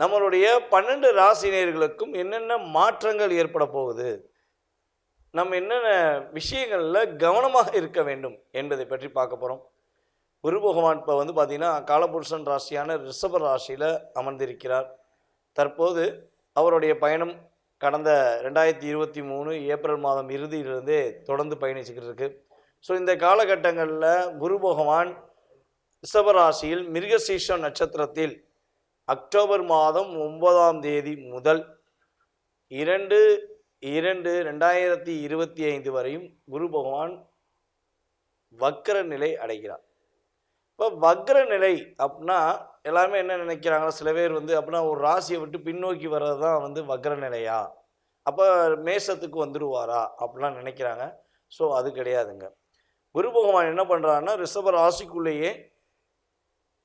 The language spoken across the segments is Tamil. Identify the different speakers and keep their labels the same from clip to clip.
Speaker 1: நம்மளுடைய பன்னெண்டு ராசினியர்களுக்கும் என்னென்ன மாற்றங்கள் ஏற்பட போகுது? நம்ம என்னென்ன விஷயங்களில் கவனமாக இருக்க வேண்டும் என்பதை பற்றி பார்க்க போகிறோம் குரு பகவான் இப்போ வந்து பார்த்திங்கன்னா காலபுருஷன் ராசியான ரிஷப ராசியில் அமர்ந்திருக்கிறார். தற்போது அவருடைய பயணம் கடந்த ரெண்டாயிரத்தி இருபத்தி மூணு ஏப்ரல் மாதம் இறுதியிலிருந்தே தொடர்ந்து பயணிச்சுக்கிட்டு இருக்குது ஸோ இந்த காலகட்டங்களில் குரு பகவான் ரிஷபராசியில் மிருகசீஷம் நட்சத்திரத்தில் அக்டோபர் மாதம் ஒன்பதாம் தேதி முதல் இரண்டு இரண்டு ரெண்டாயிரத்தி இருபத்தி ஐந்து வரையும் குரு பகவான் வக்ர நிலை அடைகிறார். இப்போ வக்ர நிலை அப்படின்னா எல்லாருமே என்ன நினைக்கிறாங்க? சில பேர் வந்து அப்படின்னா ஒரு ராசியை விட்டு பின்னோக்கி வர்றது தான் வந்து வக்ர நிலையா? அப்போ மேசத்துக்கு வந்துடுவாரா அப்படிலாம் நினைக்கிறாங்க. ஸோ அது கிடையாதுங்க. குரு பகவான் என்ன பண்ணுறாருன்னா ரிஷப ராசிக்குள்ளேயே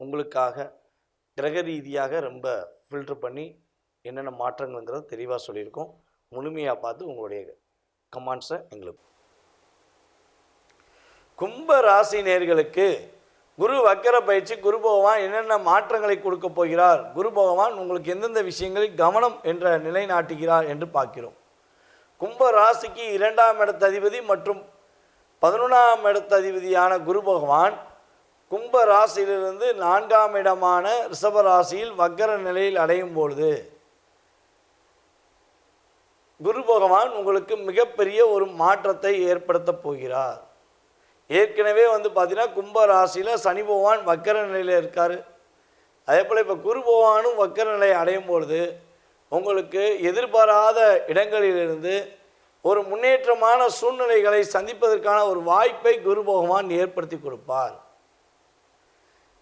Speaker 1: உங்களுக்காக கிரக ரீதியாக ரொம்ப ஃபில்டர் பண்ணி என்னென்ன மாற்றங்கள்ங்கிறத தெளிவாக சொல்லியிருக்கோம். முழுமையாக பார்த்து உங்களுடைய கமாண்ட்ஸை எங்களுக்கு கும்ப ராசி நேர்களுக்கு குரு வக்கர பயிற்சி குரு பகவான் என்னென்ன மாற்றங்களை கொடுக்க போகிறார்? குரு பகவான் உங்களுக்கு எந்தெந்த விஷயங்களில் கவனம் என்ற நிலை நாட்டுகிறார் என்று பார்க்கிறோம். கும்ப ராசிக்கு இரண்டாம் இடத்த அதிபதி மற்றும் பதினொன்றாம் இடத்த அதிபதியான குரு பகவான் கும்ப ராசியிலிருந்து நான்காம் இடமான ரிஷப ராசியில் வக்கர நிலையில் அடையும் பொழுது குரு பகவான் உங்களுக்கு மிகப்பெரிய ஒரு மாற்றத்தை ஏற்படுத்த போகிறார். ஏற்கனவே வந்து பார்த்தீங்கன்னா கும்ப ராசியில் சனி பகவான் வக்கர நிலையில் இருக்கார். அதே போல் இப்போ குரு பகவானும் வக்கர நிலை அடையும் பொழுது உங்களுக்கு எதிர்பாராத இடங்களிலிருந்து ஒரு முன்னேற்றமான சூழ்நிலைகளை சந்திப்பதற்கான ஒரு வாய்ப்பை குரு பகவான் ஏற்படுத்தி கொடுப்பார்.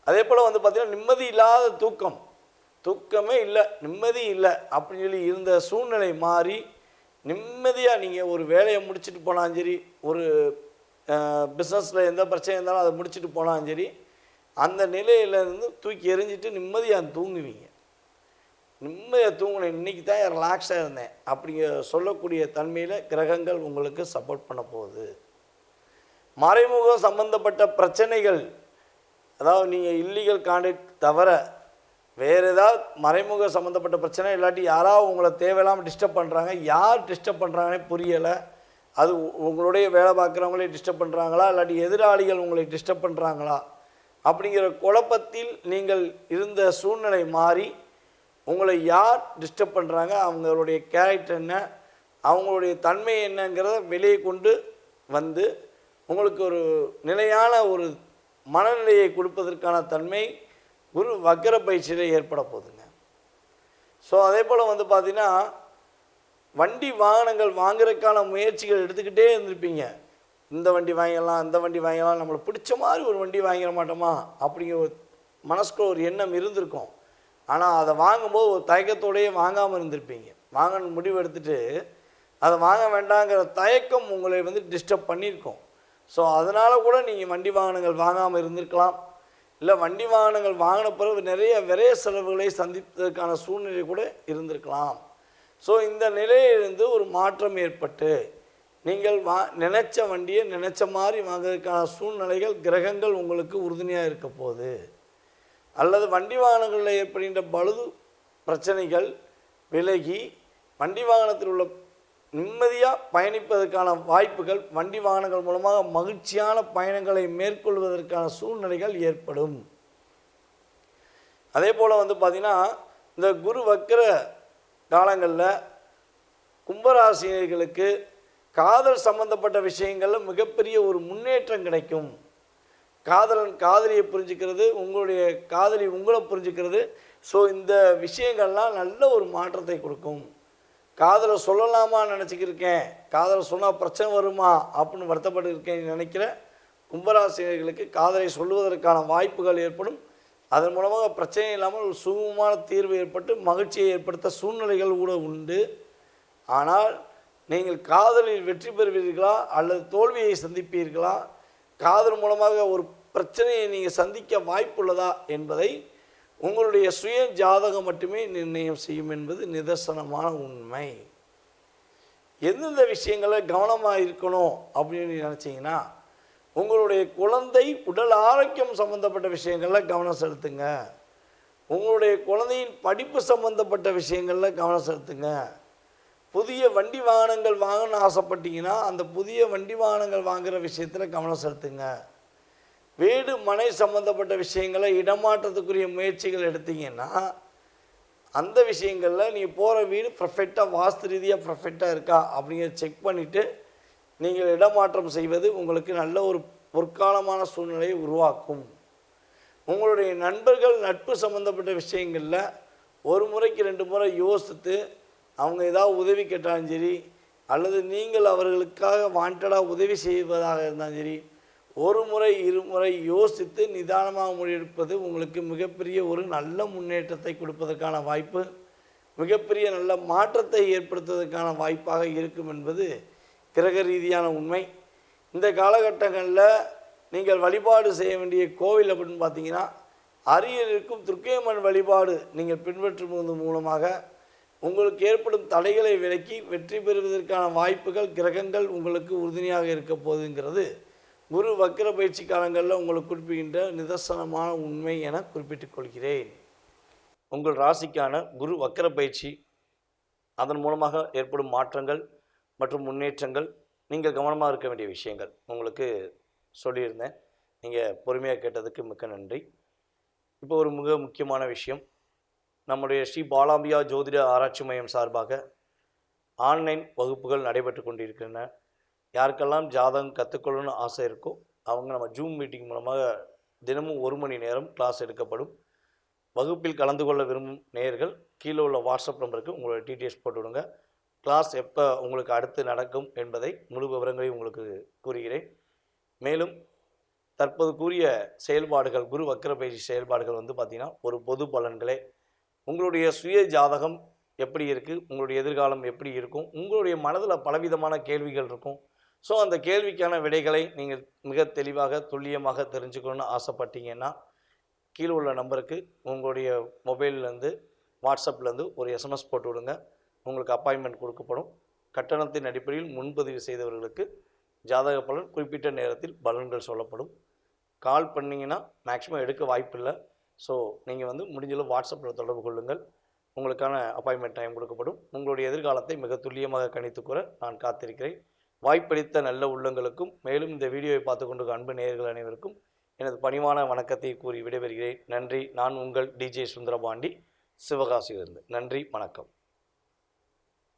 Speaker 1: அதே போல் வந்து பார்த்திங்கன்னா நிம்மதி இல்லாத தூக்கம். தூக்கமே இல்லை நிம்மதி இல்லை அப்படின்னு சொல்லி இருந்த சூழ்நிலை மாறி நிம்மதியாக நீங்கள் ஒரு வேலையை முடிச்சுட்டு போனாலும் சரி ஒரு பிஸ்னஸில் எந்த பிரச்சனை இருந்தாலும் அதை முடிச்சுட்டு போனாலும் சரி அந்த நிலையிலேருந்து தூக்கி எரிஞ்சிட்டு நிம்மதியாக தூங்குவீங்க. நிம்மதியாக தூங்கினேன் இன்றைக்கி தான் ரிலாக்ஸாக இருந்தேன் அப்படிங்க சொல்லக்கூடிய தன்மையில் கிரகங்கள் உங்களுக்கு சப்போர்ட் பண்ண போகுது. மறைமுகம் சம்பந்தப்பட்ட பிரச்சனைகள் அதாவது நீங்கள் இல்லீகல் கான்டாக்ட் தவிர வேறு ஏதாவது மறைமுக சம்மந்தப்பட்ட பிரச்சனை இல்லாட்டி யாராவது உங்களை தேவையில்லாமல் டிஸ்டர்ப் பண்ணுறாங்க யார் டிஸ்டர்ப் பண்ணுறாங்கன்னே புரியலை. அது உ- உங்களுடைய வேலை பார்க்குறவங்களே டிஸ்டர்ப் பண்ணுறாங்களா இல்லாட்டி எதிராளிகள் உங்களை டிஸ்டர்ப் பண்ணுறாங்களா அப்படிங்கிற குழப்பத்தில் நீங்கள் இருந்த சூழ்நிலை மாறி உங்களை யார் டிஸ்டர்ப் பண்ணுறாங்க அவங்களுடைய கேரக்டர் என்ன அவங்களுடைய தன்மை என்னங்கிறத வெளியே கொண்டு வந்து உங்களுக்கு ஒரு நிலையான ஒரு மனநிலையை கொடுப்பதற்கான தன்மை குரு வக்கர பயிற்சியில் ஏற்பட போகுதுங்க. ஸோ அதே போல் வந்து பார்த்திங்கன்னா வண்டி வாகனங்கள் வாங்குறதுக்கான முயற்சிகள் எடுத்துக்கிட்டே இருந்திருப்பீங்க. இந்த வண்டி வாங்கிடலாம் அந்த வண்டி வாங்கிடலாம் நம்மளுக்கு பிடிச்ச மாதிரி ஒரு வண்டி வாங்கிட மாட்டோமா? அப்படிங்கிற ஒரு மனசுக்குள்ள ஒரு எண்ணம் இருந்திருக்கும். ஆனால் அதை வாங்கும்போது ஒரு தயக்கத்தோடயே வாங்காமல் இருந்திருப்பீங்க. வாங்கணும் முடிவு எடுத்துகிட்டு அதை வாங்க வேண்டாங்கிற தயக்கம் உங்களை வந்து டிஸ்டர்ப் பண்ணியிருக்கோம். ஸோ அதனால் கூட நீங்கள் வண்டி வாகனங்கள் வாங்காமல் இருந்திருக்கலாம். இல்லை வண்டி வாகனங்கள் வாங்கின பிறகு நிறைய விரைய செலவுகளை சந்திப்பதற்கான சூழ்நிலை கூட இருந்திருக்கலாம். ஸோ இந்த நிலையிலிருந்து ஒரு மாற்றம் ஏற்பட்டு நீங்கள் வா நினைச்ச வண்டியை நினச்ச மாதிரி வாங்குறதுக்கான சூழ்நிலைகள் கிரகங்கள் உங்களுக்கு உறுதுணையாக இருக்க போகுது. அல்லது வண்டி வாகனங்களில் ஏற்படுகின்ற பழுது பிரச்சனைகள் விலகி வண்டி வாகனத்தில் உள்ள நிம்மதியாக பயணிப்பதற்கான வாய்ப்புகள் வண்டி வாகனங்கள் மூலமாக மகிழ்ச்சியான பயணங்களை மேற்கொள்வதற்கான சூழ்நிலைகள் ஏற்படும். அதே போல் வந்து பார்த்திங்கன்னா இந்த குரு வக்கர காலங்களில் கும்பராசினியர்களுக்கு காதல் சம்பந்தப்பட்ட விஷயங்களில் மிகப்பெரிய ஒரு முன்னேற்றம் கிடைக்கும். காதலன் காதலியை புரிஞ்சுக்கிறது உங்களுடைய காதலி உங்களை புரிஞ்சுக்கிறது. ஸோ இந்த விஷயங்கள்லாம் நல்ல ஒரு மாற்றத்தை கொடுக்கும். காதலை சொல்லலாமா நினச்சிக்கிருக்கேன். காதலை சொன்னால் பிரச்சனை வருமா அப்படின்னு வருத்தப்பட்டு இருக்கேன் நினைக்கிற கும்பராசிரியர்களுக்கு காதலை சொல்லுவதற்கான வாய்ப்புகள் ஏற்படும். அதன் மூலமாக பிரச்சனை இல்லாமல் ஒரு தீர்வு ஏற்பட்டு மகிழ்ச்சியை ஏற்படுத்த சூழ்நிலைகள் கூட உண்டு. ஆனால் நீங்கள் காதலில் வெற்றி பெறுவீர்களா அல்லது தோல்வியை சந்திப்பீர்களா? காதல் மூலமாக ஒரு பிரச்சனையை நீங்கள் சந்திக்க வாய்ப்புள்ளதா என்பதை உங்களுடைய சுய ஜாதகம் மட்டுமே நிர்ணயம் செய்யும் என்பது நிதர்சனமான உண்மை. எந்தெந்த விஷயங்களை கவனமாக இருக்கணும் அப்படின்னு நினச்சிங்கன்னா உங்களுடைய குழந்தை உடல் ஆரோக்கியம் சம்மந்தப்பட்ட விஷயங்களில் கவனம் செலுத்துங்க. உங்களுடைய குழந்தையின் படிப்பு சம்மந்தப்பட்ட விஷயங்களில் கவனம் செலுத்துங்க. புதிய வண்டி வாகனங்கள் வாங்கணும்னு ஆசைப்பட்டீங்கன்னா அந்த புதிய வண்டி வாகனங்கள் வாங்குகிற விஷயத்தில் கவனம் செலுத்துங்க. வீடு மனை சம்மந்தப்பட்ட விஷயங்களை இடமாற்றத்துக்குரிய முயற்சிகள் எடுத்தீங்கன்னா அந்த விஷயங்களில் நீ போகிற வீடு பர்ஃபெக்டாக வாஸ்து ரீதியாக பர்ஃபெக்டாக இருக்கா அப்படிங்கிறத செக் பண்ணிவிட்டு நீங்கள் இடமாற்றம் செய்வது உங்களுக்கு நல்ல ஒரு பொற்காலமான சூழ்நிலையை உருவாக்கும். உங்களுடைய நண்பர்கள் நட்பு சம்மந்தப்பட்ட விஷயங்களில் ஒரு முறைக்கு ரெண்டு முறை யோசித்து அவங்க ஏதாவது உதவி கேட்டாலும் சரி அல்லது நீங்கள் அவர்களுக்காக வாண்டடாக உதவி செய்வதாக இருந்தாலும் சரி ஒரு முறை இருமுறை யோசித்து நிதானமாக முடிவெடுப்பது உங்களுக்கு மிகப்பெரிய ஒரு நல்ல முன்னேற்றத்தை கொடுப்பதற்கான வாய்ப்பு மிகப்பெரிய நல்ல மாற்றத்தை ஏற்படுத்துவதற்கான வாய்ப்பாக இருக்கும் என்பது கிரக ரீதியான உண்மை. இந்த காலகட்டங்களில் நீங்கள் வழிபாடு செய்ய வேண்டிய கோவில் அப்படின்னு பார்த்தீங்கன்னா அருகில் இருக்கும் துர்க்கையம்மன் வழிபாடு நீங்கள் பின்பற்றுவது மூலமாக உங்களுக்கு ஏற்படும் தடைகளை விலக்கி வெற்றி பெறுவதற்கான வாய்ப்புகள் கிரகங்கள் உங்களுக்கு உறுதுணையாக இருக்க போகுதுங்கிறது குரு வக்கர பயிற்சி காலங்களில் உங்களுக்கு குறிப்பிடுகின்ற நிதர்சனமான உண்மை என குறிப்பிட்டுக் கொள்கிறேன். உங்கள் ராசிக்கான குரு வக்கர பயிற்சி அதன் மூலமாக ஏற்படும் மாற்றங்கள் மற்றும் முன்னேற்றங்கள் நீங்கள் கவனமாக இருக்க வேண்டிய விஷயங்கள் உங்களுக்கு சொல்லியிருந்தேன். நீங்கள் பொறுமையாக கேட்டதுக்கு மிக்க நன்றி. இப்போ ஒரு மிக முக்கியமான விஷயம். நம்முடைய ஸ்ரீ பாலாம்பியா ஜோதிட ஆராய்ச்சி மையம் சார்பாக ஆன்லைன் வகுப்புகள் நடைபெற்று கொண்டிருக்கின்றன. யாருக்கெல்லாம் ஜாதகம் கற்றுக்கொள்ளணும்னு ஆசை இருக்கோ அவங்க நம்ம ஜூம் மீட்டிங் மூலமாக தினமும் ஒரு மணி நேரம் கிளாஸ் எடுக்கப்படும். வகுப்பில் கலந்து கொள்ள விரும்பும் நேயர்கள் கீழே உள்ள வாட்ஸ்அப் நம்பருக்கு உங்களோட டீட்டெயில்ஸ் போட்டுவிடுங்க கிளாஸ் எப்போ உங்களுக்கு அடுத்து நடக்கும் என்பதை முழு விவரங்களை உங்களுக்கு கூறுகிறேன். மேலும் தற்போது கூறிய செயல்பாடுகள் குரு வக்கர பயிற்சி செயல்பாடுகள் வந்து பார்த்திங்கன்னா ஒரு பொது பலன்களே. உங்களுடைய சுய ஜாதகம் எப்படி இருக்குது உங்களுடைய எதிர்காலம் எப்படி இருக்கும்? உங்களுடைய மனதில் பலவிதமான கேள்விகள் இருக்கும். ஸோ அந்த கேள்விக்கான விடைகளை நீங்கள் மிக தெளிவாக துல்லியமாக தெரிஞ்சுக்கணும்னு ஆசைப்பட்டீங்கன்னா கீழே உள்ள நம்பருக்கு உங்களுடைய மொபைல்லேருந்து வாட்ஸ்அப்லேருந்து ஒரு எஸ்எம்எஸ் போட்டு விடுங்க. உங்களுக்கு அப்பாயின்மெண்ட் கொடுக்கப்படும். கட்டணத்தின் அடிப்படையில் முன்பதிவு செய்தவர்களுக்கு ஜாதக பலன் குறிப்பிட்ட நேரத்தில் பலன்கள் சொல்லப்படும். கால் பண்ணிங்கன்னா மேக்ஸிமம் எடுக்க வாய்ப்பில்லை. ஸோ நீங்கள் வந்து முடிஞ்சளவு வாட்ஸ்அப்பில் தொடர்பு கொள்ளுங்கள். உங்களுக்கான அப்பாயின்மெண்ட் டைம் கொடுக்கப்படும். உங்களுடைய எதிர்காலத்தை மிக துல்லியமாக கணித்து கூற நான் காத்திருக்கிறேன். வாய்ப்பளித்த நல்ல உள்ளங்களுக்கும் மேலும் இந்த வீடியோவை பார்த்து கொண்டு அன்பு நேயர்கள் அனைவருக்கும் எனது பணிவான வணக்கத்தை கூறி விடைபெறுகிறேன். நன்றி. நான் உங்கள் டிஜே சுந்தரபாண்டி. சிவகாசியிலிருந்து. நன்றி. வணக்கம்.